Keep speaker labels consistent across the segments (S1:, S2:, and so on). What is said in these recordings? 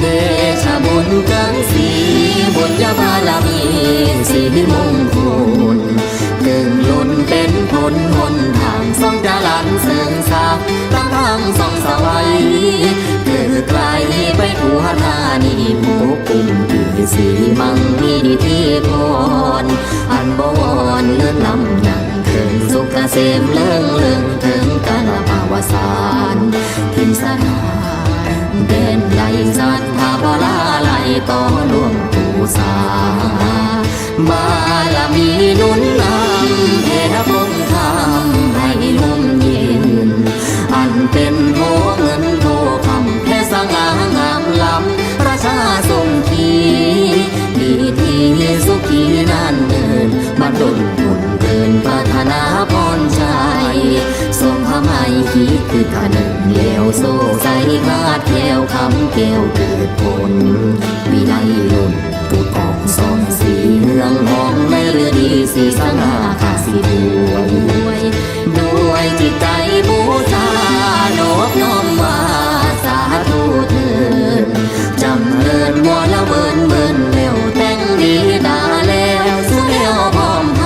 S1: เดชบุญกินสีบุญญาบารมีสีมงคลกึ่งลุนเป็นผลหนทางสองจรันเสริงสาตั้งทางสองสวัยเกิดไกลไปทั่วธานีพบปุ่มที่สีมังมีดีที่พรอันบวรเลื่อนลำยังถึงสุขเกษมเลื่องเลื่องถึงกาลปาวสานทิมสถา เด่นใหญ่สันทาบลาไหลต่อหลวงปู่สาบารมีนุนนำแผ่พงธรรมให้ลมเย็น อันเป็นโทเงินโทคำแค่สง่างามล้ำประชาทรงขีดีที่สุขีนานเนินบัดดลบุญเกินปรารถนาพรชัยทรงพระไมคิดคือขนึงเลี้ยวโซ่ใจขาดแคำเกวเกิดผลวิไลลุนตุกองสองสีเมืองหองในเรือดีสีสง่าขาสีดวยด้วยด้วยจิตใจบูชาโนบน้อมมาสาธุเถิดจำเริญวอละเบินเบินเร็วแต่งดีดาแล้วสุเอวพร้อมท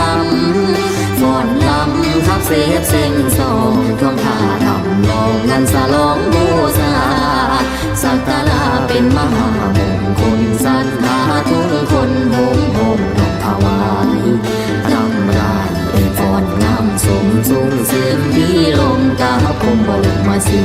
S1: ำฝนลำทับเสพเส้นสองท่วงท่าดำลองงานสลองบูักกาลาเป็นมหามงคลสัทธาทุกคนโหมหงดอกถวายรำรานอ่ยฟอนงามสมสูงเสื่อมดีลมกาคมบลมาสี